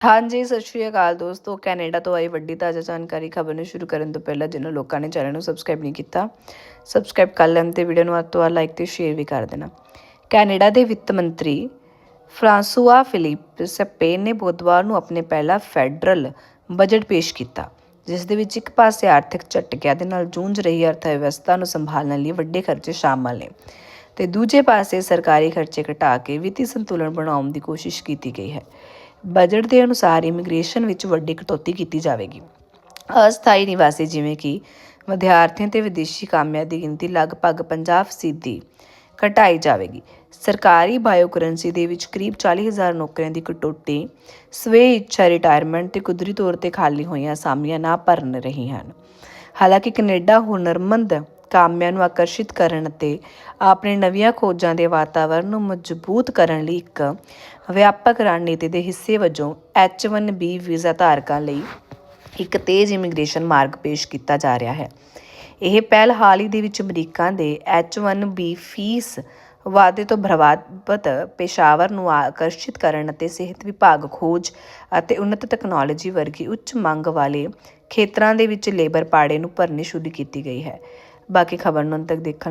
ਹਾਂਜੀ, ਸਤਿ ਸ਼੍ਰੀ ਅਕਾਲ ਦੋਸਤੋ। ਕੈਨੇਡਾ ਤੋਂ ਆਈ ਵੱਡੀ ਤਾਜ਼ਾ ਜਾਣਕਾਰੀ ਖਬਰ ਨੂੰ ਸ਼ੁਰੂ ਕਰਨ ਤੋਂ ਪਹਿਲਾਂ ਜਿਨ੍ਹਾਂ ਲੋਕਾਂ ਨੇ ਚੈਨਲ ਨੂੰ ਸਬਸਕ੍ਰਾਈਬ ਨਹੀਂ ਕੀਤਾ, ਸਬਸਕ੍ਰਾਈਬ ਕਰ ਲੈਣ ਤੇ ਵੀਡੀਓ ਨੂੰ ਵੱਧ ਤੋਂ ਵੱਧ ਲਾਈਕ ਤੇ ਸ਼ੇਅਰ ਵੀ ਕਰ ਦੇਣਾ। ਕੈਨੇਡਾ ਦੇ ਵਿੱਤ ਮੰਤਰੀ ਫਰਾਂਸੂਆ ਫਿਲਿਪ ਸਪੇਨ ਨੇ ਬੁੱਧਵਾਰ ਨੂੰ ਆਪਣੇ ਪਹਿਲਾ ਫੈਡਰਲ ਬਜਟ ਪੇਸ਼ ਕੀਤਾ, ਜਿਸ ਦੇ ਵਿੱਚ ਇੱਕ ਪਾਸੇ ਆਰਥਿਕ ਝਟਕਿਆਂ ਦੇ ਨਾਲ ਜੂਝ ਰਹੀ ਅਰਥ ਵਿਵਸਥਾ ਨੂੰ ਸੰਭਾਲਣ ਲਈ ਵੱਡੇ ਖਰਚੇ ਸ਼ਾਮਲ ਨੇ ਤੇ ਦੂਜੇ ਪਾਸੇ ਸਰਕਾਰੀ ਖਰਚੇ ਘਟਾ ਕੇ ਵਿੱਤੀ ਸੰਤੁਲਨ ਬਣਾਉਣ ਦੀ ਕੋਸ਼ਿਸ਼ ਕੀਤੀ ਗਈ ਹੈ। ਬਜਟ ਦੇ ਅਨੁਸਾਰ ਇਮੀਗ੍ਰੇਸ਼ਨ ਵਿੱਚ ਵੱਡੀ ਕਟੌਤੀ ਕੀਤੀ ਜਾਵੇਗੀ। ਅਸਥਾਈ ਨਿਵਾਸੀ ਜਿਵੇਂ ਕਿ ਵਿਦਿਆਰਥੀਆਂ ਤੇ ਵਿਦੇਸ਼ੀ ਕਾਮਿਆਂ ਦੀ ਗਿਣਤੀ ਲਗਭਗ 50% ਦੀ ਘਟਾਈ ਜਾਵੇਗੀ। ਸਰਕਾਰੀ ਬਾਇਓ ਕਰੰਸੀ ਦੇ ਵਿੱਚ ਕਰੀਬ 40000 ਨੌਕਰੀਆਂ ਦੀ ਕਟੌਤੀ ਸਵੇ ਇੱਛਾ ਰਿਟਾਇਰਮੈਂਟ ਤੇ ਕੁਦਰਤੀ ਤੌਰ ਤੇ ਖਾਲੀ ਹੋਈਆਂ ਅਸਾਮੀਆਂ ਨਾ ਭਰਨ ਰਹੀ ਹਨ। ਹਾਲਾਂਕਿ ਕੈਨੇਡਾ ਹੁਨਰਮੰਦ ਕਾਮਿਆਂ ਨੂੰ ਆਕਰਸ਼ਿਤ ਕਰਨ ਅਤੇ ਆਪਣੇ ਨਵੀਆਂ ਖੋਜਾਂ ਦੇ ਵਾਤਾਵਰਣ ਨੂੰ ਮਜ਼ਬੂਤ ਕਰਨ ਲਈ ਇੱਕ ਵਿਆਪਕ ਰਣਨੀਤੀ ਦੇ ਹਿੱਸੇ ਵਜੋਂ H1B ਵੀਜ਼ਾ ਧਾਰਕਾਂ ਲਈ ਇੱਕ ਤੇਜ਼ ਇਮੀਗ੍ਰੇਸ਼ਨ ਮਾਰਗ ਪੇਸ਼ ਕੀਤਾ ਜਾ ਰਿਹਾ ਹੈ। ਇਹ ਪਹਿਲ ਹਾਲ ਹੀ ਦੇ ਵਿੱਚ ਅਮਰੀਕਾ ਦੇ H1B ਫੀਸ ਵਾਅਦੇ ਤੋਂ ਪ੍ਰਭਾਵਿਤ ਪੇਸ਼ਾਵਰ ਨੂੰ ਆਕਰਸ਼ਿਤ ਕਰਨ ਅਤੇ ਸਿਹਤ ਵਿਭਾਗ ਖੋਜ ਅਤੇ ਉન્નਤ ਤਕਨਾਲੋਜੀ ਵਰਗੀ ਉੱਚ ਮੰਗ ਵਾਲੇ ਖੇਤਰਾਂ ਦੇ ਵਿੱਚ ਲੇਬਰ ਪਾੜੇ ਨੂੰ ਭਰਨੀ ਸ਼ੁਰੂ ਕੀਤੀ ਗਈ ਹੈ। ਬਾਕੀ ਖਬਰ ਨੂੰ ਅੰਤ ਤੱਕ ਦੇਖਣ